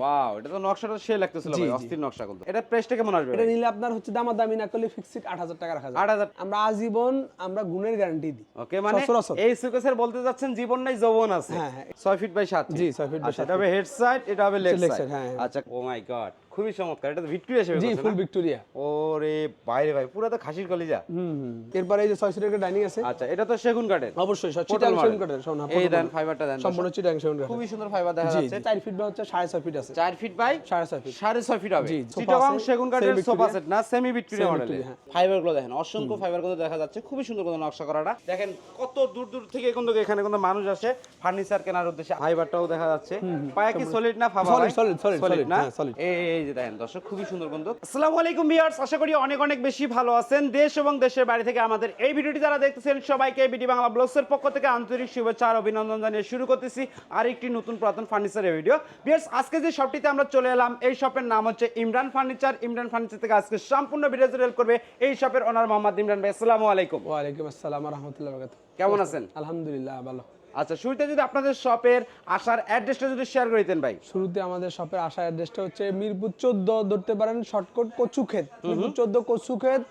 Wow এটা তো নকশাটা সে লাগতেছিল ভাই অস্থির নকশা করতে। এটা প্রাইসটা কেমন আসবে এটা নিলে আপনার হচ্ছে দামাদামি না করলে ফিক্সড আট হাজার টাকা রাখা যায় 8,000 আমরা আজীবন আমরা গুণের গ্যারান্টি দিই। ওকে মানে। এই সুকেসের বলতে যাচ্ছেন জীবন নাই যৌবন আছে। হ্যাঁ, হ্যাঁ। 6 ফিট বাই 7 জি, 6 ফিট আচ্ছা, 7 এটা হবে হেড সাইড এটা হবে লেগ সাইড হ্যাঁ, হ্যাঁ। আচ্ছা ও মাই গড খুবই চমৎকার। এটা তো ভিক্টোরিয়া হিসেবে জি ফুল ভিক্টোরিয়া। ওরে বাইরে ভাই পুরো তো খাসির কলিজা। হুম এরপরে এই যে ছয় সিটের ডাইনিং আছে। আচ্ছা এটা তো সেগুন কাঠের। অবশ্যই চিটাং। সেগুন কাঠের শোন এই দেন ফাইবারটা দেন সম্পূর্ণ চিটাং সেগুন কাঠের। খুবই সুন্দর ফাইবার দেখা যাচ্ছে। জি, চার ফিট বা হচ্ছে সাড়ে ছয় ফিট আছে। 4 ফিট বাই সাড়ে ছয় ফিট সাড়ে ছয় ফিট হবে। জি, আছে, সেগুন কাঠের সোফা সেট না সেমি ভিক্টোরিয়া হ্যাঁ। ফাইবারগুলো দেখেন অসংখ্য ফাইবারগুলো দেখা যাচ্ছে। খুবই সুন্দর করে নকশা করাটা। দেখেন কত দূর দূর থেকে কিন্তু এখানে কিন্তু মানুষ আসে ফার্নিচার কেনার উদ্দেশ্যে। ফাইবারটাও দেখা যাচ্ছে। পায়া কি সলিড না Solid, solid, solid, solid, না? হ্যাঁ, solid। এই এই যে দেখেন দর্শক খুবই সুন্দর কিন্তু আসসালামু আলাইকুম ভিউয়ার্স আশা করি অনেক অনেক বেশি ভালো আছেন। দেশ এবং দেশের বাইরে থেকে আমাদের এই ভিডিওটি যারা দেখতেছেন সবাইকে বিডি বাংলা ব্লগসের পক্ষ থেকে আন্তরিক শুভেচ্ছা আর অভিনন্দন জানিয়ে শুরু করতেছি আর একটি নতুন পুরাতন ফার্নিচারের ভিডিও। ভিউয়ার্স আজকে যে শপটিতে আমরা চলে এলাম এই শপের নাম হচ্ছে ইমরান ফার্নিচার। ইমরান ফার্নিচার থেকে আজকে সম্পূর্ণ ভিডিও হেল্প করবে এই শপের ওনার মোহাম্মদ ইমরান ভাই। আসসালামু আলাইকুম। ওয়ালাইকুম আসসালাম রহমতুল্লাহ কেমন আছেন? আলহামদুলিল্লাহ ভালো। আচ্ছা শুরুতে যদি আপনাদের শপের আসার অ্যাড্রেসটা যদি শেয়ার করে দিতেন ভাই। শুরুতে আমাদের শপের আসার অ্যাড্রেসটা হচ্ছে মিরপুর চোদ্দ ধরতে পারেন শর্টকট কচুক্ষেত। মিরপুর চোদ্দ কচুক্ষেত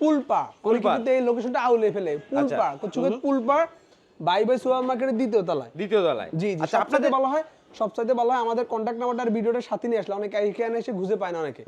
পুলপা। পুলপা। এই লোকেশনটা আউলে ফেলে। Pulpa Kachukhet পুলপা bye bye super মার্কেটের দ্বিতীয় তলায়। দ্বিতীয় তলায়। জি আচ্ছা আপনাদের বলা হয় সবচাইতে ভালো হয় আমাদের কন্ট্যাক্ট নাম্বারটা আর ভিডিওটার সাথে নিয়ে আসলে। অনেকে এখানে এসে খুঁজে পায় না অনেকে।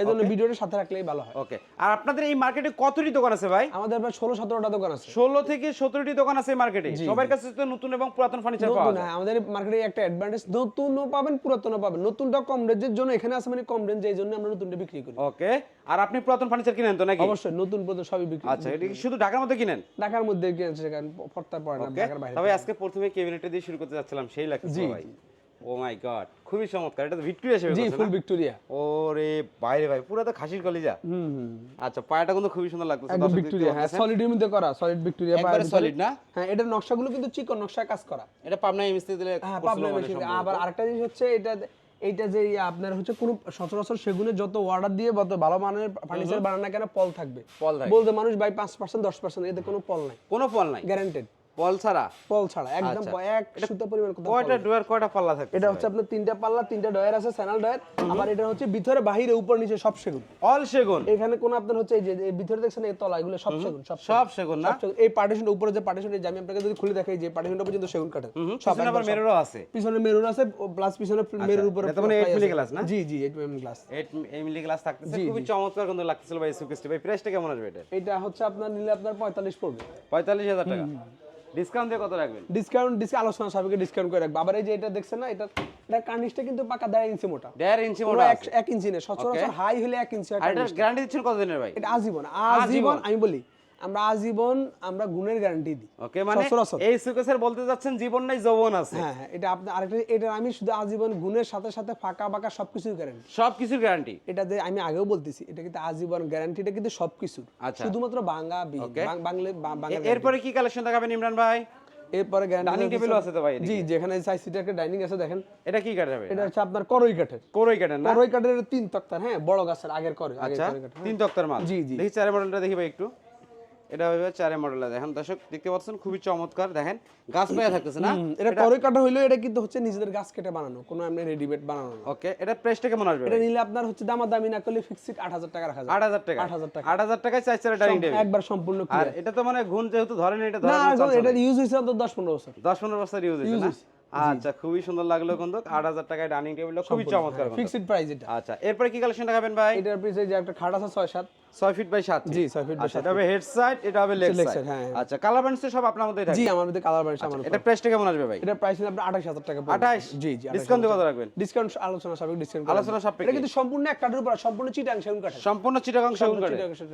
এই জন্য ভিডিওটার সাথে রাখলেই ভালো হয়। ওকে আর আপনাদের এই মার্কেটে কতটি দোকান আছে ভাই? আমাদের প্রায় ষোলো সতেরোটা দোকান আছে। ষোলো থেকে সতেরোটি দোকান আছে মার্কেটে সবার কাছে তো নতুন এবং পুরাতন ফার্নিচার পাওয়া যায়। হ্যাঁ, আমাদের মার্কেটে একটা অ্যাডভান্টেজ নতুনও পাবেন পুরাতনও পাবেন। নতুনটা কম রেঞ্জের জন্য এখানে আছে মানে কম রেঞ্জ এই জন্য আমরা নতুনটা বিক্রি করি। ওকে আর আপনি পুরাতন ফার্নিচার কিনেন তো নাকি? অবশ্যই নতুন পুরাতন সবই বিক্রি আচ্ছা এটা কি শুধু ঢাকার মধ্যে কিনেন? ঢাকার মধ্যে কিনেছে সেখানে পড়তে পারে না ঢাকার বাইরে তবে আজকে প্রথমে কেবিনেটে দিয়ে শুরু করতে যাচ্ছিলাম সেই লাগছে জি, ভাই। ও মাই গড খুবই চমৎকার। এটা তো ভিক্টোরিয়া জি ফুল ভিক্টোরিয়া। ওরে বাইরে ভাই পুরো তো খাসির কলিজা। হুম আচ্ছা পায়াটা কিন্তু খুবই সুন্দর লাগতেছে একদম ভিক্টোরিয়া হ্যাঁ পাচ্ছেন। সলিডের মধ্যে করা সলিড ভিক্টোরিয়া একবারে solid না? হ্যাঁ এটার নকশাগুলো কিন্তু চিকন নকশায় কাজ করা। এটা পাবনা এমএসটি দিলে হ্যাঁ পাবনা মানে মেশিন সম্ভবত। আবার আরেকটা জিনিস হচ্ছে এটা এইটা যে ইয়ে আপনার হচ্ছে কোনো সচরাচর সেগুনের যত অর্ডার দিয়ে যত ভালো মানের ফার্নিচার বানান কেন পল থাকবে। পল থাকে। বলতে মানুষ বাই পাঁচ পার্সেন্ট দশ পার্সেন্ট এতে কোনো পল নাই। কোনো ফল নাই। গ্যারান্টেড পল ছাড়া? পল ছাড়া একদম আচ্ছা। এক সুতো পরিমাণ কয়টা। ডুয়ার কয়টা পাল্লা থাকে এটা হচ্ছে আপনার তিনটা পাল্লা তিনটা ডয়ার আছে স্যানাল ডয়ার আবার এটা হচ্ছে ভিতরে বাহিরে উপর নিচে সব সেগুন। অল সেগুন? এখানে কোন আপনার হচ্ছে এই যে ভিতরে দেখছেন এই তলা এগুলো সব সেগুন সব সব সেগুন। না? এই পার্টিশন উপরে যে পার্টিশন এই আমি আপনাকে যদি খুলে দেখাই যে পার্টিশনটা পর্যন্ত সেগুন কাঠের সব আবার মেরুরও আছে। পিছনে মেরুর আছে প্লাস পিছনে মেরুর উপরে এটা তো মানে fly 8 মিলি গ্লাস না? জি জি 8 মিলি গ্লাস 8 মিলি গ্লাস থাকতেছে খুবই চমৎকার কিন্তু লাগতেছিল ভাই সুকেসটি ভাই প্রাইসটা কেমন আসবে এটা? এটা হচ্ছে আপনার নিলে আপনার 45 পড়বে। 45000 টাকা। ডিসকাউন্ট দিয়ে কত রাখবেন? ডিসকাউন্ট ডিসকাউন্ট আলোচনা সাপেক্ষে ডিসকাউন্ট করে রাখব। আবার এই যে এটা দেখছেন না এটা এটা কার্নিশটা কিন্তু পাকা দেড় ইঞ্চি মোটা। 1.5 ইঞ্চি মোটা এক ইঞ্চি না সচরাচর হাই হলে এক ইঞ্চি আর এটা গ্যারান্টি দিচ্ছেন কতদিনের ভাই? এটা আজীবন। আজীবন আমি বলি। আমরা আজীবন আমরা গুণের গ্যারান্টি দিই। ওকে মানে এই সুকেসের বলতে যাচ্ছেন জীবন নাই যৌবন আছে। হ্যাঁ হ্যাঁ এটা আপনি আরেকটা এটা আমি শুধু আজীবন গুণের সাথে সাথে ফাঁকা বাঁকা সবকিছুর গ্যারান্টি সব কিছুর গ্যারান্টি এটা যে আমি আগেও বলতেছি এটা কিন্তু আজীবন গ্যারান্টিটা কিন্তু সবকিছুর। আচ্ছা। শুধুমাত্র বাংলা বি বাংলা বাংলা এরপরে কি কালেকশন দেখাবেন ইমরান ভাই? এরপরে গ্যারান্টি table আছে তো ভাই জি যেখানে চাই সিটার ডাইনিং আছে দেখেন। এটা কি কাটা যাবে এটা হচ্ছে আপনার করই কাঠের। কোরই কাটেন না? করই কাঠের এটা তিন তক্তার হ্যাঁ বড় গাছের আগের করে আগের আচ্ছা করই কাঠের তিন তক্তার মাল। জি, জি। দেখি চারের মডেলটা দেখি ভাই একটু। এটা হবে চারের মডেলটা দেখেন দর্শক দেখতে পাচ্ছেন খুবই চমৎকার দেখেন গাছ পায়া থাকতেছে না? এটা করই কাঠা হইল এটা কিন্তু হচ্ছে নিজেদের গাছ কেটে বানানো কোনো এমনি রেডিমেড বানানো ওকে এটা প্রাইসটা কেমন আসবে এটা নিলে আপনার হচ্ছে দামাদামি না করলে ফিক্সড আট হাজার টাকা রাখা যায় আট হাজার টাকা। 8,000 টাকা। আট হাজার টাকায় চার চারের ডাইনিং টেবিল। একবার সম্পূর্ণ আর এটা তো মানে ঘুণ যেহেতু ধরেন এটা না ধরেন এটা ইউজ হয়েছে তো দশ পনেরো বছর। দশ পনেরো বছর ইউজ হয়েছে না? আচ্ছা খুবই সুন্দর লাগল কিন্তু। আট হাজার টাকায় ডাইনিং টেবিলটা খুবই চমৎকার কিন্তু। ফিক্সড প্রাইস এটা। আচ্ছা এরপরে কি কালেকশন দেখাবেন ভাই? এটার পিছে যে একটা খাট আছে ছয় সাত। ছয় ফিট বাই সাত জি, ছয় feet by আচ্ছা এটা হবে হেড সাইড এটা হবে লেগ সাইড হ্যাঁ, হ্যাঁ। আচ্ছা কালার ব্যান্ডস সব আপনার মধ্যেই থাকে জি আমার মধ্যে কালার বানিয়েছে আমার এটা প্রাইসটা কেমন আসবে ভাই? এটা প্রাইস আপনার আঠাশ হাজার টাকা পড়বে। আঠাশ? জি জি ডিসকাউন্ট কত রাখবেন? ডিসকাউন্ট আলোচনা সাপেক্ষে ডিসকাউন্ট আলোচনা সাপেক্ষে। এটা কিন্তু সম্পূর্ণ এক কাঠের উপর সম্পূর্ণ চিটাং সেগুন কাঠের। সম্পূর্ণ চিটাগাং সেগুন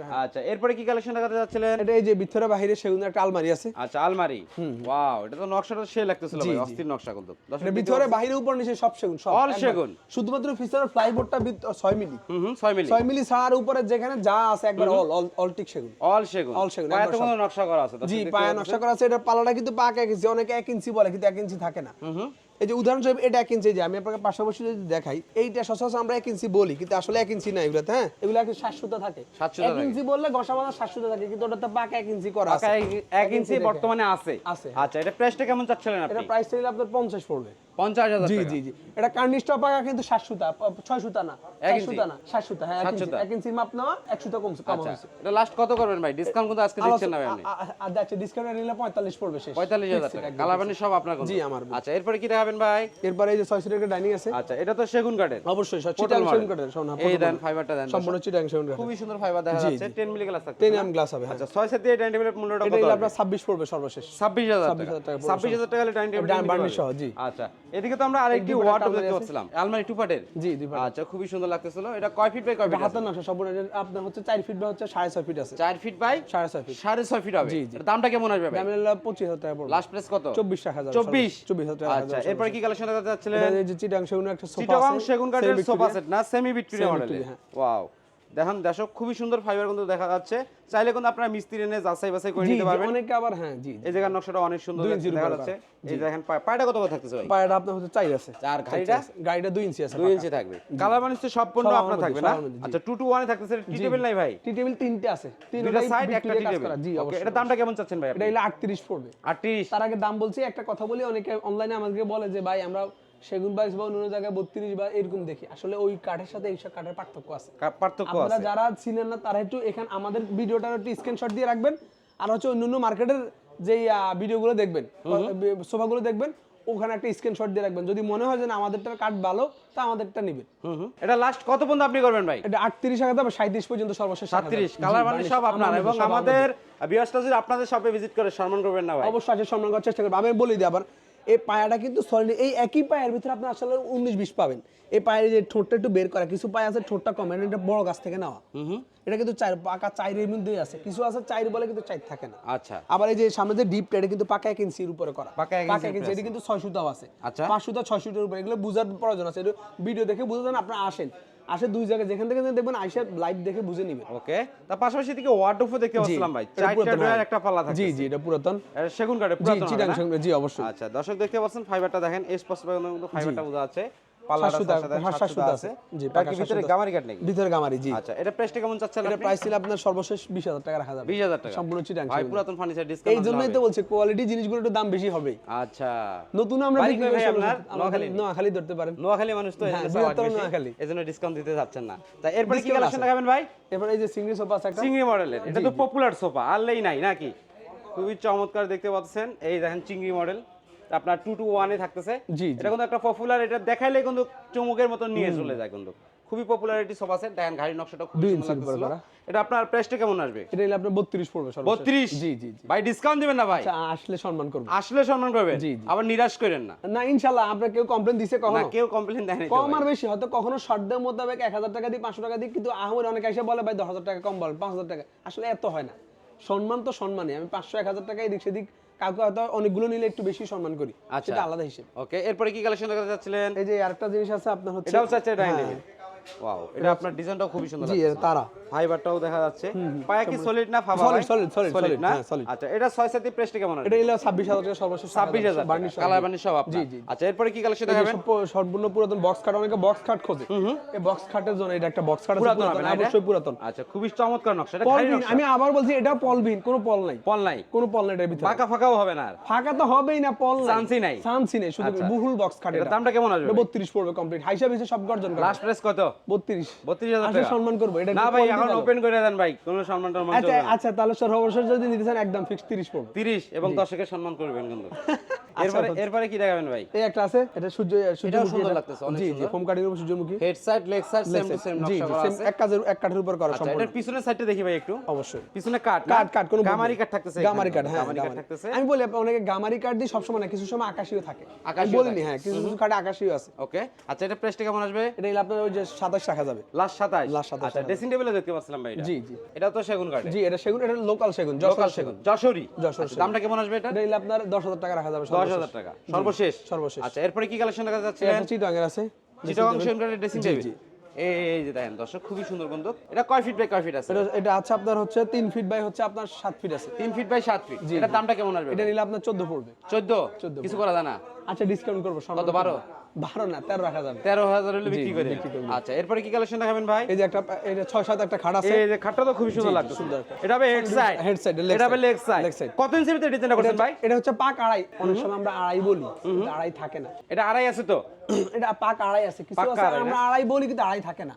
হ্যাঁ। আচ্ছা এরপরে কি কালেকশন দেখাতে যাচ্ছিলেন? এটা এই যে ভিতরে বাইরে সেগুন একটা আলমারি আছে। আচ্ছা আলমারি। ওয়াও এটা তো নকশাটা সে লাগতেছিল ভাই অস্থির নকশা। কিন্তু দর্শক ভিতরে বাইরে উপর নিচে সব সেগুন সব। অল সেগুন। শুধুমাত্র পিছনের ফ্লাইবোর্ডটা 6 মিলি। হুম হুম ছয় মিলি। ছয় মিলি ছাড়ার উপরে যেখানে যা আছে একবার অল অল অল টিক সেগুন। অল সেগুন। অল সেগুন, পায়ে তো কোনো নকশা করা আছে জি পায়ে নকশা করা আছে এটা পালাটা কিন্তু পাকা ইঞ্চি অনেকে এক ইঞ্চি বলে কিন্তু এক ইঞ্চি থাকে না। এই যে উদাহরণস্বরূপ এটা এক ইঞ্চি যে আমি আপনাকে পাশাপাশি যদি দেখাই এইটা সচরাচর আমরা এক ইঞ্চি বলি কিন্তু আসলে এক ইঞ্চি না এগুলোতে হ্যাঁ? এগুলো একটা সাতশোটা থাকে। এক ইঞ্চি বললে ঘষা বাঁধা সাতশোটা থাকে কিন্তু ওটাতে পাক এক ইঞ্চি করা আছে। পাকা এক- ইঞ্চি বর্তমানে আছে। আছে। আচ্ছা এটা প্রাইসটা কেমন চাচ্ছিলেন এটা প্রাইস চাইলে আপনার পঞ্চাশ পড়বে। পঞ্চাশ হাজার জি জি জি। এটা কার্নিশটা পাকা কিন্তু সুতা না। সুতা না হ্যাঁ এক ইঞ্চি মাপ নেওয়া এক সুতা কমছে কম আচ্ছা হয়েছে। এটা লাস্ট কত করবেন ভাই? ডিসকাউন্ট কিন্তু আজকে দিচ্ছেন না ভাই আপনি। আর যাচ্ছে ডিসকাউন্ট নিলে পঁয়তাল্লিশ পড়বে শেষ। পঁয়তাল্লিশ হাজার Fixed টাকা। একদম কালার বানি সব আপনার জি, আমার। আচ্ছা এরপরে কি দেখাবেন ভাই। এরপরে এই যে ছয় সিটের ডাইনিং আছে। আচ্ছা এটা তো সেগুন কাঠের। অবশ্যই চিটাং। সেগুন কাঠের শোনা এই দেন ফাইবারটা দেন সম্পূর্ণ চিটাং সেগুন কাঠের। খুবই সুন্দর ফাইবার দেখা যাচ্ছে। 10 মিলি গ্লাস থাকছে টেন এম গ্লাস হবে হ্যাঁ। আচ্ছা 6 সেট দিয়ে ডাইনিং টেবিলের মূল্যটা এটা কত হবে? আপনার ছাব্বিশ পড়বে সর্বশেষ। 26000 টাকা। 26,000 টাকা 26000 টাকা হলে ডাইনিং টেবিল বার্নিশ সহ, জি। আচ্ছা এদিকে তো আমরা আরেকটি ওয়ার্ডরোব দেখতে পাচ্ছিলাম। আলমারি টু পার্টের জি দুই পাট আচ্ছা খুবই সুন্দর লাগতেছিল। এটা কয় ফিট বাই কয় ফিট হাতের নকশা সম্পূর্ণ এটা আপনার হচ্ছে চার ফিট বা হচ্ছে সাড়ে ছয় ফিট আছে। 4 ফিট বাই সাড়ে ছয় ফিট সাড়ে ছয় ফিট হবে। জি। দামটা কেমন আসবে ভাই? দাম হলো পঁচিশ হাজার টাকা পড়বে। লাস্ট প্রাইস কত? চব্বিশ টাকা হাজার 24 চব্বিশ হাজার টাকা আচ্ছা এরপরে কি কালেকশন দেখাতে যাচ্ছিলেন এই যে চিটাং সেগুন একটা সোফা আছে চিটাং সেগুন কাঠের সোফা সেট না? Semi Victoria model. ওয়াও দেখেন দর্শক খুবই সুন্দর ফাইবার কিন্তু দেখা যাচ্ছে। চাইলে কিন্তু আপনারা মিস্ত্রি এনে যাচাই বাছাই করে নিতে পারবেন। অনেকে আবার হ্যাঁ জি। এই জায়গার নকশাটা অনেক সুন্দর দেখা যাচ্ছে। এই দেখেন পায়টা কত করে থাকতেছে ভাই? পায়ের আপনার হচ্ছে চাই আছে। আর গাড়িটা? গাড়িটা দুই ইঞ্চি আছে দুই ইঞ্চি থাকবে। কালার মানে সম্পূর্ণ সব আপনার থাকবে না। আচ্ছা টু টু ওয়ানে থাকতেছে টি টেবিল নাই ভাই? টি টেবিল তিনটে আছে। তিনটাই সাইড একটা টি টেবিল জি অবশ্যই এটা দামটা কেমন চাচ্ছেন ভাই এটা হলো আটত্রিশ পড়বে। 38 তার আগে দাম বলছি একটা কথা বলি অনেকে অনলাইনে আমাদেরকে বলে যে ভাই আমরা সেগুন বাইশ বা অন্য জায়গায় বত্রিশ বা এরকম দেখি। আসলে ওই কাঠের সাথে এইসব কাঠের পার্থক্য আছে। পার্থক্য আপনারা যারা চিনেন না তারা একটু এখানে আমাদের ভিডিওটার একটু স্ক্রিনশট দিয়ে রাখবেন। আর হচ্ছে অন্য অন্য মার্কেটের যে ভিডিওগুলো দেখবেন সোফাগুলো দেখবেন ওখানে একটা স্ক্রিনশট দিয়ে রাখবেন। যদি মনে হয় যে না আমাদেরটার কাঠ ভালো তা আমাদেরটা নেবেন। এটা লাস্ট কত পর্যন্ত আপনি করবেন ভাই? এটা আটত্রিশ হাজার বা সাঁত্রিশ পর্যন্ত সর্বশেষ রাখা 37 কালার মানে সব আপনার। এবং আমাদের ভিউয়ার্সটা যদি আপনাদের শপে ভিজিট করে সম্মান করবেন না ভাই। অবশ্যই সম্মান করার চেষ্টা করব আমি বলি দিই আবার এই পায়াটা কিন্তু সলিড এই একই পায়ের ভিতরে আপনি আসলে উনিশ বিশ পাবেন। এই পায়ের যে ঠোঁটটা একটু বের করা কিছু পায়ে আছে ঠোঁটটা কম এটা বড় গাছ থেকে নেওয়া। এটা কিন্তু চার পাকা চাইরের মধ্যেই আছে। কিছু আছে চাইর বলে কিন্তু চাইর থাকে না। আচ্ছা। আবার এই যে সামনে যে ডিপটা এটা কিন্তু পাকা এক ইঞ্চির উপরে করা। পাকা এক ইঞ্চি এটা কিন্তু ছয় সুতাও আছে। আচ্ছা। পাঁচ সুতা ছয় সুতার উপরে এগুলো বুঝার প্রয়োজন আছে। এটা ভিডিও দেখে বুঝে যান আপনারা আসেন। আসে দুই জায়গায় যেখান থেকে দেখবেন আইসা লাইভ দেখে বুঝে নেবেন ওকে তার পাশাপাশি দিকে ওয়ার্ডরোবও দেখতে পাচ্ছিলাম ভাই। চারটা। একটা পাল্লা থাকে জি জি এটা পুরাতন। সেগুন কাঠের পুরাতন? সঙ্গে জি অবশ্যই। আচ্ছা দর্শক দেখতে পাচ্ছেন ফাইবারটা দেখেন এস পাস ফাইবারটা বোঝা আছে। আছে। জি, তার পাকা কি সাত ভিতরে গামারি কাট নাকি? ভিতরে গামারি জি। আচ্ছা এটা প্রাইসটা কেমন চাচ্ছেন এটা প্রাইস ছিল আপনার সর্বশেষ বিশ হাজার টাকা রাখা যাবে। 20000 টাকা। সম্পূর্ণ চিটাং ভাই পুরাতন ফার্নিচার এই জন্যই তো বলছি কোয়ালিটি জিনিসগুলো একটু দাম বেশি হবে। আচ্ছা। নতুন আমরা বিক্রি করি আপনার? নোয়াখালী? নোয়াখালী ধরতে পারেন। নোয়াখালী মানুষ তো হ্যাঁ, এজন্য। নোয়াখালী। ডিসকাউন্ট দিতে যাচ্ছেন না। তাই এরপরে কি কালেকশন আছে। দেখাবেন ভাই? এবার এই যে সিঙ্গেল সোফা আছে একটা। চিংড়ি মডেলের এটা তো পপুলার সোফা আরলেই নাই নাকি? খুবই চমৎকার দেখতে পাচ্ছেন। এই দেখেন চিংড়ি মডেল আপনার টু টু ওয়ানে থাকতেছে। জি। এটা কিন্তু একটা পপুলার এটা দেখাইলে কিন্তু চমুকের মতো নিয়ে চলে যায় কিন্তু। খুবই পপুলারিটি সোফা সেট দেখেন গাড়ির নকশাটা খুব সুন্দর করা। এটা আপনার প্রাইসটা কেমন আসবে? এটা হলে আপনার বত্রিশ পড়বে সর্বশেষ। বত্রিশ? জি জি ভাই ডিসকাউন্ট দিবেন না ভাই? আচ্ছা আসলে সম্মান করব। আসলে সম্মান করবেন? জি। আবার নিরাশ করেন না। না ইনশাল্লাহ আপনার কেউ কমপ্লেন দিছে কখনো? না কেউ কমপ্লেন দেয়নি তো কম আর বেশি হয়তো কখনো শর্ট মোতাবেক এক হাজার টাকা দিই পাঁচশো টাকা দিই কিন্তু আহমের অনেক এসে বলে ভাই দশ হাজার টাকা কম বল পাঁচ হাজার টাকা। আসলে এত হয় না। সম্মান তো সম্মানই। আমি পাঁচশো এক হাজার টাকা এদিক সেদিক কাউকে হয়তো অনেকগুলো নিলে একটু বেশি সম্মান করি। আচ্ছা। আলাদা হিসেবে। ওকে এরপরে কি কালেকশন দেখাতে চাচ্ছিলেন? এই যে আরেকটা জিনিস আছে আপনার হচ্ছে এটাও চাচ্ছে ডাইনিং হ্যাঁ, ওয়াও এটা আপনার ডিজাইনটাও খুবই সুন্দর জি তারা। ফাইবারটাও দেখা যাচ্ছে। পায়া কি সলিড না ফাবা solid, solid, Solid solid, না? হ্যাঁ, আচ্ছা এটা 6 7 প্রেসটা কেমন? আছে এটা এলো ছাব্বিশ হাজার টাকা সর্বশেষ 26000 বার্নিশ কালার বানি সব আপনার। আচ্ছা এরপরে কি কালেকশন দেখাবেন? সম্পূর্ণ পুরাতন বক্স অনেকে বক্স খাট খোঁজে। এই বক্স খাটের জন্য এটা একটা বক্স আছে পুরাতন অবশ্যই পুরাতন। আচ্ছা খুবই চমৎকার নকশা। এটা পলবিন আমি আবার বলছি এটা পলবিন কোনো পল নাই। পল নাই। কোনো পল নাই এটার ভিতরে। ফাঁকা ফাঁকাও হবে না ফাঁকা তো হবেই না পল নাই। চান্সই নাই। চান্সই নাই শুধু আচ্ছা। বহুল বক্স এটার এটা। দামটা কেমন আসবে এটা 32 পড়বে কমপ্লিট হাইসা বিসে সব গর্জন লাস্ট প্রাইস কত? 32 32000 টাকা। সম্মান করব এটা না ভাই এখন ওপেন করে দেন ভাই কোনো সম্মান টম্মান আচ্ছা আচ্ছা তাহলে সর্বশেষ যদি নিতে চান একদম ফিক্স 30 পড়বে। 30 এবং দর্শকের সম্মান করবেন কিন্তু। আচ্ছা, এরপরে এরপরে কি দেখাবেন ভাই? এই একটা আছে এটা সূর্য সূর্যমুখী সুন্দর লাগতেছে, অনেক জি জি ফোম কাটিং উপর সূর্যমুখী। Head side leg side same to same নকশা করা আছে। এক কাজের এক কাঠের উপর করা আচ্ছা সম্পূর্ণ। এটার পিছনের সাইডটা দেখি ভাই একটু। অবশ্যই। পিছনে কাট কাঠ কাঠ কোনো গামারি কাট থাকতেছে গামারি কাঠ হ্যাঁ গামারি কাট থাকতেছে। আমি বলি অনেকে গামারি কাঠ দিয়ে সবসময় না কিছু সময় আকাশীয় থাকে। আমি আকাশীয় বলিনি হ্যাঁ কিছু কিছু কাঠে আকাশীয় আছে। ওকে আচ্ছা এটা প্রাইসটা কেমন আসবে? এটা আপনার ওই যে সাতাশ রাখা যাবে। লাস্ট 27 Last 27 আচ্ছা ড্রেসিং টেবিলে দেখতে পাচ্ছিলাম ভাই এটা। জি, জি। এটা তো সেগুন কাঠ জি এটা সেগুন এটা লোকাল সেগুন লোকাল সেগুন। সেগুন। যশোরী যশোর আচ্ছা, দামটা কেমন আসবে এটা? এটা আপনার দশ হাজার টাকা রাখা যাবে দশ হাজার টাকা। সর্বশেষ? সর্বশেষ। আচ্ছা এরপরে কি কালেকশন দেখা যাচ্ছে এটা চিটাঙ্গের আছে। সেগুন কাঠের ড্রেসিং টেবিল জি। এই যে দেখেন দর্শক খুবই সুন্দর বন্ধু এটা কয় ফিট বাই কয় ফিট আছে? এটা এটা আছে আপনার হচ্ছে তিন ফিট বাই হচ্ছে আপনার সাত ফিট আছে। তিন ফিট বাই সাত ফিট এটার দামটা কেমন আসবে এটা নিলে আপনার চোদ্দ পড়বে। চোদ্দ? 14 কিছু করা যায় না আচ্ছা ডিসকাউন্ট করব কত বারো? বারো না তেরো রাখা যাবে তেরো হাজার হলে বিক্রি করে। আচ্ছা এরপরে কি কালেকশন দেখাবেন ভাই? এই যে একটা যে ছয় সাত একটা খাট আছে। এই যে খাটটা তো খুবই সুন্দর লাগছে সুন্দর। এটা হবে হেড সাইড এটা হবে লেগ সাইড leg side। কত ইঞ্চির ভিতরে ডিজাইনটা করছেন ভাই? এটা হচ্ছে পাক আড়াই। অনেক সময় আমরা আড়াই বলি কিন্তু আড়াই থাকে না। এটা আড়াই আছে তো? এটা পাক আড়াই আছে। কিছু আছে আমরা আড়াই বলি কিন্তু আড়াই থাকে না।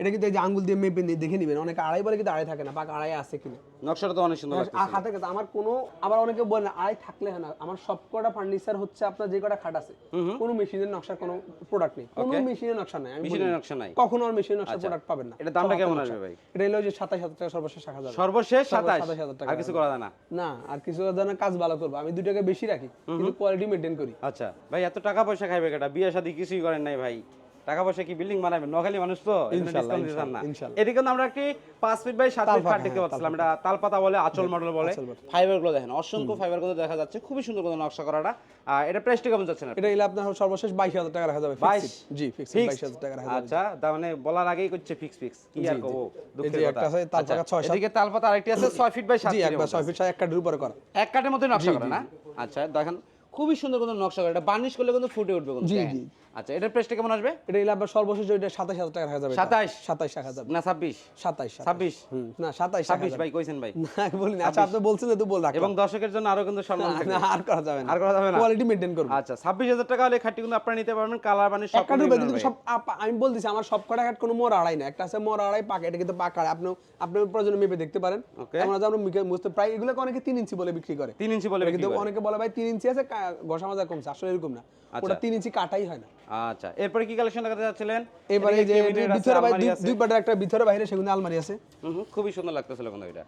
এটা কিন্তু এই যে আঙ্গুল দিয়ে মেপে দেখে নিবেন। অনেকে আড়াই বলে কিন্তু আড়াই থাকে না। পাক আড়াই আছে কিনা। নকশাটা তো অনেক সুন্দর আর হাতে আমার কোনো আবার অনেকে বলে আড়াই থাকলে হয় না। আমার সব কটা ফার্নিচার হচ্ছে আপনার যে খাট আছে। কোনো মেশিনের নকশার কোনো প্রোডাক্ট নেই। কোনো মেশিনের নকশা নাই মেশিনের নকশা নাই। কখনো আর মেশিনের নকশা প্রোডাক্ট পাবেন না। এটা দামটা কেমন আসবে ভাই? এটা হলো যে সাতাশ হাজার টাকা সর্বশেষ রাখা যাবে সর্বশেষ 27,000 টাকা। আর কিছু করা যায় না? না আর কিছু যেন কাজ ভালো করব। আমি 2 টাকা বেশি রাখি কিন্তু কোয়ালিটি মেনটেন করি। আচ্ছা। ভাই এত টাকা পয়সা খাইবে কেটা? বিয়ে শাদী কিছুই করেন নাই ভাই। টাকা পয়সা কি বিল্ডিং বানাবেন নখালি মানুষ তো। এদিকে কিন্তু আমরা একটি পাঁচ ফিট বাই সাত ফিট দেখতে পাচ্ছিলাম এটা তালপাতা বলে আচল মডেল বলে। ফাইবারগুলো দেখেন অসংখ্য ফাইবারগুলো দেখা যাচ্ছে খুবই সুন্দর করে নকশা করাটা। আর এটা প্রাইসটা কেমন যাচ্ছে না এটা এলে আপনার সর্বশেষ বাইশ হাজার টাকা রাখা যাবে বাইশ? জি ফিক্স বাইশ হাজার টাকা রাখা আচ্ছা তার মানে বলার আগেই করছে ফিক্স ফিক্স কি আর কবো দুঃখের কথা। আছে তালপাতা আচ্ছা, ছয়। এদিকে তালপাতা আরেকটি আছে ছয় ফিট বাই সাত জি একবার ছয় ফিট এক কাঠের উপরে করা। এক কাঠের মধ্যে নকশা করে না? আচ্ছা দেখেন খুবই সুন্দর কোনো নকশা করে এটা বার্নিশ করলে কিন্তু ফুটে উঠবে জি, জি। আচ্ছা এটার প্রাইসটা কেমন আসবে? এটা এলে আপনার সর্বশেষ সাতাশ হাজার টাকা রাখা যাবে এটা। 27? সাতাশ রাখা যাবে। না ছাব্বিশ। সাতাইশ ছাব্বিশ? হুম, না সাতাইশ রাখা ছাব্বিশ যাবে। ভাই কইছেন ভাই। না বলি না। আচ্ছা আপনি বলছেন তো বল রাখলাম। এবং দর্শকের জন্য আরও কিন্তু সম্মান থাকবে। না, আর করা যাবে না। আর করা যাবে না? কোয়ালিটি মেনটেন করব। আচ্ছা ছাব্বিশ হাজার টাকা হলে খাটটি কিন্তু আপনারা নিতে পারবেন। কালার বানিশ সব বিভিন্ন কিন্তু সব আমি বলতেছি আমার সব কটা কাঠ কোনো মোর আড়াই না। একটা আছে মোর আড়াই পাকা এটা কিন্তু পাকা। আপনি আপনি প্রয়োজনে মেপে দেখতে পারেন। Okay. আমরা যে আমরা মুখে। বুঝতে প্রায় এগুলোকে অনেকে তিন ইঞ্চি বলে বিক্রি করে। তিন ইঞ্চি বলে কিন্তু অনেকে বলে ভাই তিন ইঞ্চি আছে ঘষা মাজা কমছে। আসলে এরকম না। আচ্ছা। ওটা তিন ইঞ্চি কাটাই হয় না। আচ্ছা এরপরে কি কালেকশন দেখাতে যাচ্ছিলেন? এবারে যে ভিতরে দুই-। পাটের একটা ভিতরে বাইরে সেগুলো আলমারি আছে। খুবই সুন্দর লাগতেছিল কিন্তু এটা।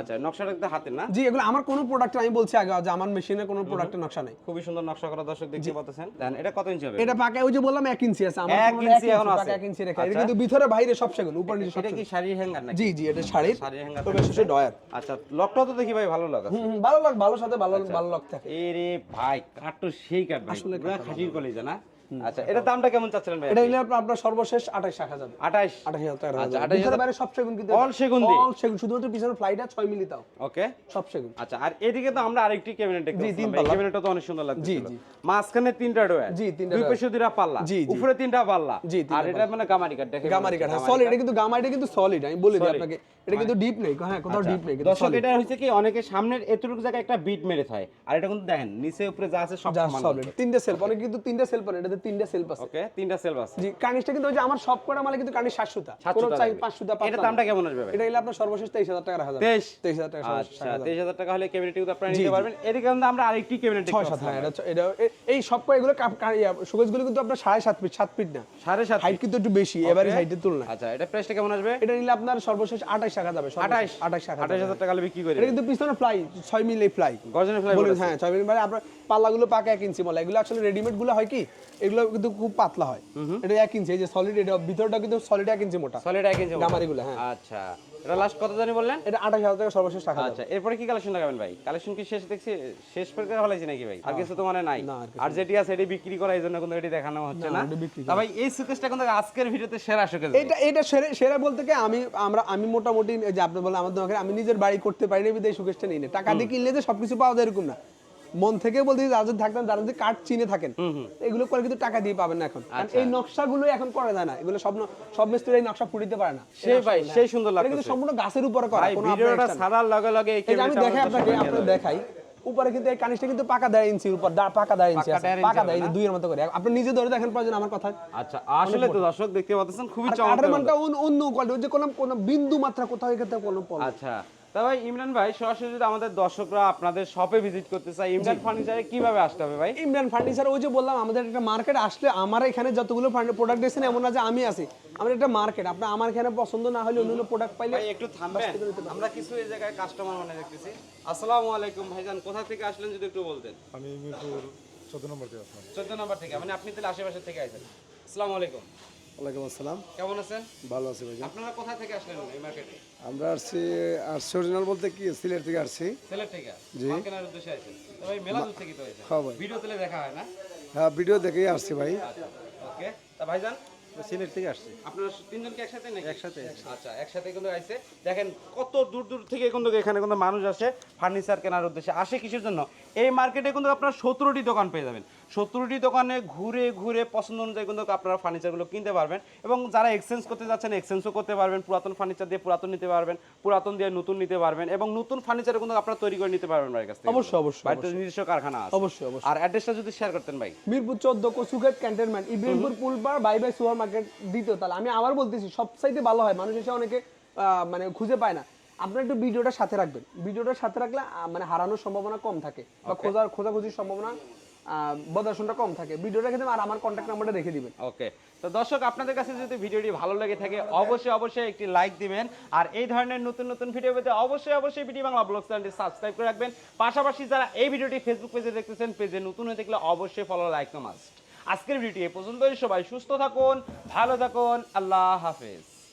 আচ্ছা নকশাটা কিন্তু হাতের না? জি এগুলো আমার কোনো প্রোডাক্ট আমি বলছি আগে যে আমার মেশিনে কোনো প্রোডাক্টের নকশা নাই। খুবই সুন্দর নকশা করা দর্শক দেখতে পাচ্ছেন। দেন এটা কত ইঞ্চি হবে? এটা পাকা ওই যে বললাম এক ইঞ্চি আছে। আমার এক কোনো ইঞ্চি এক এখনও আছে। এক ইঞ্চি রেখা। এটা। কিন্তু ভিতরে বাইরে সব সেগুন উপর নিচে সব এটা কি শাড়ির হ্যাঙ্গার নাকি? জি জি এটা শাড়ির। শাড়ির হ্যাঙ্গার তবে শেষে ডয়ার আচ্ছা লকটাও তো দেখি ভাই ভালো লাগা হুম, ভালো লাগ ভালো সাথে ভালো আচ্ছা। ভালো লাগ থাকে। এ রে ভাই তো সেই কাঠ ভাই। পুরো খাসির কলিজা না? আচ্ছা এটা দামটা কেমন চাচ্ছিলেন ভাই এটা নিলে আপনার সর্বশেষ আঠাশ রাখা যাবে 28 আঠাশ হাজার টাকা আচ্ছা, রাখা 28,000 বাইরে সব সেগুন কিন্তু All সেগুন? অল সেগুন শুধুমাত্র পিছনের ফ্লাইটা ছয় মিলি তাও। ওকে সব সেগুন। আচ্ছা আর এদিকে তো আমরা আরেকটি ক্যাবিনেট দেখতে পাচ্ছি ক্যাবিনেটটা তো অনেক সুন্দর লাগছে জি, জি। মাঝখানে তিনটা ডোয়ার জি, তিনটা দুই পাশে দুইটা পাল্লা। উপরে তিনটা পাল্লা। আর এটা মানে গামারি কাঠ দেখে গামারি কাঠ সলিড এটা কিন্তু গামারিটা কিন্তু সলিড আমি বলে দিই আপনাকে এটা কিন্তু ডিপ নেই। হ্যাঁ কোথাও ডিপ নেই দর্শক এটা হচ্ছে কি অনেকে সামনের এতটুকু জায়গায় একটা বিট মেরে থাকে আর এটা কিন্তু দেখেন নিচে উপরে যা আছে সব সমান সলিড তিনটে সেলফ অনেক কিন্তু তিনটে সেলফ এটাতে তিনটে সেলফ আছে ওকে তিনটা সেলফ আছে জি কার্নিশটা কিন্তু ওই যে আমার সব কটা মালে কিন্তু কার্নিশ সাতশোটা সাতশো কোনো টাকা চাই লাগবে। পাঁচশোটা এটার দামটা কেমন আসবে ভাই? এটা হলে আপনার সর্বশেষ তেইশ হাজার টাকা রাখা যাবে তেইশ? তেইশ হাজার টাকা আচ্ছা রাখা যাবে। তেইশ হাজার টাকা হলে ক্যাবিনেট কিন্তু আপনারা নিতে পারবেন। এদিকে কিন্তু আমরা আরেকটি ক্যাবিনেট ছয় সাত হ্যাঁ এটা এটা এই সব কয় এগুলো সুগজগুলো কিন্তু আপনার সাড়ে সাত ফিট সাত ফিট না। সাড়ে সাত হাইট কিন্তু একটু বেশি এবারে হাইটের তুলনায়। আচ্ছা এটা প্রাইসটা কেমন আসবে? এটা নিলে আপনার সর্বশেষ আঠাশ টাকা যাবে আঠাশ আঠাশ টাকা আঠাশ হাজার টাকা হলে বিক্রি করে এটা কিন্তু পিছনে ফ্লাই ছয় মিলে ফ্লাই গর্জনের ফ্লাই হ্যাঁ ছয় মিলি মানে আপনার পাল্লাগুলো পাকা এক ইঞ্চি বলে এগুলো আসলে রেডিমেডগুলো হয় কি? এগুলো কিন্তু খুব পাতলা হয়। এটা এক ইঞ্চি এই যে সলিড এটা ভিতরটা কিন্তু সলিড এক ইঞ্চি মোটা। সলিড এক ইঞ্চি গামারিগুলো হ্যাঁ। আচ্ছা। এটা লাস্ট কত জানি বললেন? এটা আঠাশ হাজার টাকা সর্বশেষ টাকা। আচ্ছা এরপরে কি কালেকশন লাগাবেন ভাই? কালেকশন কি শেষ দেখছি? শেষ করে ফেলাইছি নাকি ভাই? আর কিছু তো মানে নাই। আর যেটি আছে এটি বিক্রি করা এই জন্য কিন্তু এটি দেখানো হচ্ছে না তা ভাই এই সুকেসটা কিন্তু আজকের ভিডিওতে সেরা সুকেস এটা এটা সেরা সেরা বলতে কি আমি আমরা আমি মোটামুটি যে আপনি বলেন আমার দোকানে আমি নিজের বাড়ি করতে পারি না বিদায় সুকেশটা নিই না টাকা দিয়ে কিনলে যে সবকিছু পাওয়া যায় এরকম না। মন থেকে বলতে যদি থাকতেন যারা যদি কাঠ চিনে থাকেন এগুলো করে কিন্তু টাকা দিয়ে পাবেন না এখন। আচ্ছা। এই নকশাগুলো এখন করা যায় না। এগুলো সব সব মিস্ত্রি এই নকশা ফুটিতে পারে না। সেই ভাই সেই সুন্দর এটা কিন্তু সম্পূর্ণ গাছের উপরে করা কোনো ভিডিওটা ছাড়ার লগে লগে এই আমি দেখাই আপনাকে আপনাকে দেখাই। উপরে কিন্তু এই কানিসটা কিন্তু পাকা দেড় ইঞ্চির উপর দা- পাকা দেড় ইঞ্চি পাকা দেড় ইঞ্চি? ইঞ্চি দুইয়ের মতো করে। আপনি নিজে ধরে দেখেন প্রয়োজন আমার কথা আচ্ছা আসলে তো দর্শক দেখতে পাচ্ছেন খুবই চমৎকার কাঠের মানটা অন্য কোয়ালিটি যে কোনো কোনো বিন্দু মাত্রা কোথাও এক্ষেত্রে কোনো problem আচ্ছা। তা ভাই ইমরান ভাই সরাসরি যদি আমাদের দর্শকরা আপনাদের শপে ভিজিট করতে চায় ইমরান ফার্নিচারে কীভাবে আসতে হবে ভাই? ইমরান ফার্নিচার ওই যে বললাম আমাদের একটা মার্কেট আসলে আমার এখানে যতগুলো প্রোডাক্ট দিয়েছেন এমন না যে আমি আছি। আমাদের একটা মার্কেট আপনার আমার এখানে পছন্দ না হলে অন্য প্রোডাক্ট পাইলে ভাই একটু থামবেন। আমরা কিছু এই জায়গায় কাস্টমার মানে দেখতেছি আসসালামু আলাইকুম ভাইজান কোথা থেকে আসলেন যদি একটু বলতেন? আমি মিরপুর চোদ্দ নম্বর থেকে আসলাম। চোদ্দ নম্বর থেকে মানে আপনি তাহলে আশেপাশে থেকে আসেন আসসালামু আলাইকুম। ওয়ালাইকুম আসসালাম। কেমন আছেন? ভালো আছি ভাই আপনারা কোথা থেকে আসলেন এই মার্কেটে আমরা আসছি আসছি অরিজিনাল বলতে কি সিলেট থেকে আসছি। সিলেট থেকে? জি। কেনার উদ্দেশ্যে আসেন তো ভাই মেলা দূর থেকে তো হয়েছে হ্যাঁ ভাই। ভিডিও তুলে দেখা হয় না? হ্যাঁ ভিডিও দেখেই আসছি ভাই। আচ্ছা ওকে তা ভাইজান? সিলেট থেকে আসছি। আপনারা তিনজন কি একসাথে নাকি? একসাথে। আচ্ছা একসাথে কিন্তু আইছে। দেখেন কত দূর দূর থেকে কিন্তু এখানে কিন্তু মানুষ আসে ফার্নিচার কেনার উদ্দেশ্যে। আসে কিসের জন্য? এই মার্কেটে কিন্তু আপনারা সতেরোটি দোকান পেয়ে যাবেন। সতেরোটি দোকানে ঘুরে ঘুরে পছন্দ অনুযায়ী কিন্তু আপনারা ফার্নিচারগুলো কিনতে পারবেন এবং যারা এক্সচেঞ্জ করতে যাচ্ছেন এক্সচেঞ্জও করতে পারবেন পুরাতন ফার্নিচার দিয়ে পুরাতন নিতে পারবেন পুরাতন দিয়ে নতুন নিতে পারবেন এবং নতুন ফার্নিচার কিন্তু আপনারা তৈরি করে নিতে পারবেন ভাইয়ের কাছ থেকে। অবশ্যই, অবশ্যই, বাড়িতে নিজস্ব কারখানা আছে। অবশ্যই, অবশ্যই। আর অ্যাড্রেসটা যদি শেয়ার করতেন ভাই। মিরপুর চোদ্দ Kachughat cantonment Ibrahimpur পুলপার bye bye super market দ্বিতীয় তালা। আমি আবার বলতেছি সবসাইতে ভালো হয় মানুষ এসে অনেকে আহ, মানে খুঁজে পায় না। আপনারা একটু ভিডিওটা সাথে রাখবেন। ভিডিওটা সাথে রাখলে মানে হারানোর সম্ভাবনা কম থাকে বা খোঁজার খোঁজাখুঁজির সম্ভাবনা আহ, বদর্শনটা কম থাকে। ভিডিওটা রেখে দেবেন আর আমার কন্ট্যাক্ট নাম্বারটা রেখে দিবেন। ওকে তো দর্শক আপনাদের কাছে যদি ভিডিওটি ভালো লেগে থাকে অবশ্যই অবশ্যই একটি লাইক দিবেন। আর এই ধরনের নতুন নতুন ভিডিও পেতে অবশ্যই অবশ্যই বিডি বাংলা ব্লগ চ্যানেলটি সাবস্ক্রাইব করে রাখবেন। পাশাপাশি যারা এই ভিডিওটি ফেসবুক পেজে দেখতেছেন পেজে নতুন হয়ে দেখলে অবশ্যই ফলো লাইক মাস্ট আজকের ভিডিওটি এ পর্যন্তই। সবাই সুস্থ থাকুন ভালো থাকুন। আল্লাহ হাফেজ।